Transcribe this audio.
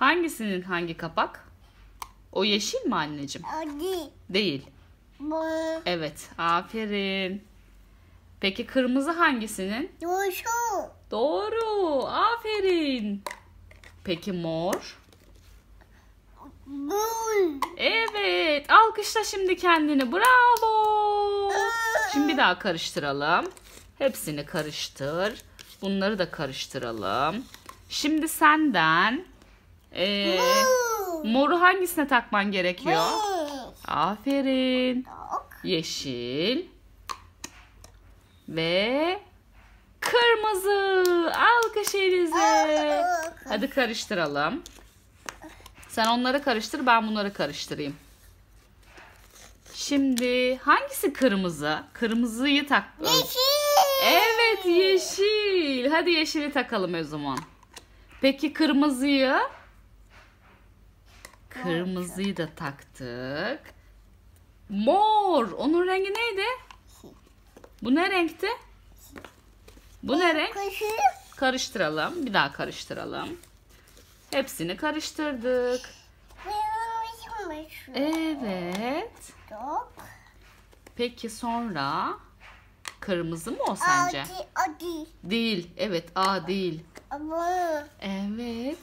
Hangisinin hangi kapak? O yeşil mi anneciğim? Hadi. Değil. Bu. Evet. Aferin. Peki kırmızı hangisinin? Yoşu. Doğru. Aferin. Peki mor? Bul. Evet. Alkışla şimdi kendini. Bravo. Şimdi bir daha karıştıralım. Hepsini karıştır. Bunları da karıştıralım. Şimdi senden eee, moru hangisine takman gerekiyor? Aferin. Yeşil ve kırmızı. Alkış Elize. Hadi karıştıralım. Sen onları karıştır, ben bunları karıştırayım. Şimdi hangisi kırmızı? Kırmızıyı tak. Evet yeşil. Hadi yeşili takalım o zaman. Peki kırmızıyı? Kırmızıyı da taktık. Mor. Onun rengi neydi? Bu ne renkti? Bu ne renk? Karıştıralım. Bir daha karıştıralım. Hepsini karıştırdık. Evet. Peki sonra kırmızı mı o sence? Hadi hadi. Değil. Evet A değil. Evet.